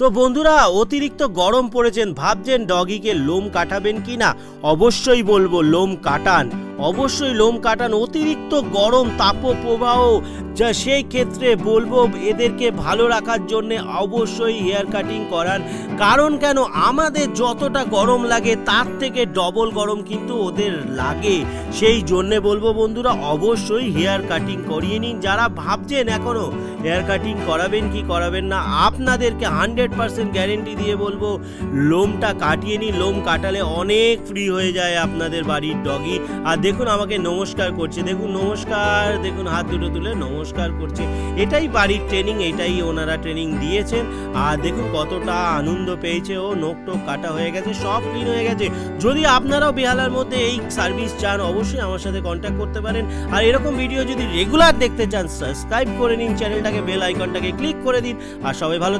তো বন্ধুরা, অতিরিক্ত গরম পড়েছেন, ভাবছেন ডগিকে লোম কাটাবেন কি না অবশ্যই বলব, লোম কাটান। অবশ্যই লোম কাটান অতিরিক্ত গরম তাপপ্রবাহ, যা সেই ক্ষেত্রে বলব এদেরকে ভালো রাখার জন্য অবশ্যই হেয়ার কাটিং করান। কারণ কেন? আমাদের যতটা গরম লাগে, তার থেকে ডবল গরম কিন্তু ওদের লাগে। সেই জন্যে বলব বন্ধুরা, অবশ্যই হেয়ার কাটিং করিয়ে নিন। যারা ভাবছেন এখনও হেয়ার কাটিং করাবেন কি করাবেন না, আপনাদেরকে হান্ড্রেড পার্সেন্ট গ্যারেন্টি দিয়ে বলব, লোমটা কাটিয়ে নিন। লোম কাটালে অনেক ফ্রি হয়ে যায় আপনাদের বাড়ির ডগি আর দেখুন আমাকে নমস্কার করছে, দেখুন নমস্কার, দেখুন হাত দুটো তুলে নমস্কার করছে। এটাই বাড়ির ট্রেনিং এটাই ওনারা ট্রেনিং দিয়েছেন। আর দেখুন কতটা আনন্দ পেয়েছে, ও নোক টোক কাটা হয়ে গেছে, সব ক্লিন হয়ে গেছে। যদি আপনারাও বেহালার মধ্যে এই সার্ভিস চান, অবশ্যই আমার সাথে কন্ট্যাক্ট করতে পারেন। আর এরকম ভিডিও যদি রেগুলার দেখতে চান সাবস্ক্রাইব করে নিন চ্যানেলটাকে বেল আইকনটাকে ক্লিক করে দিন। আর সবাই ভালো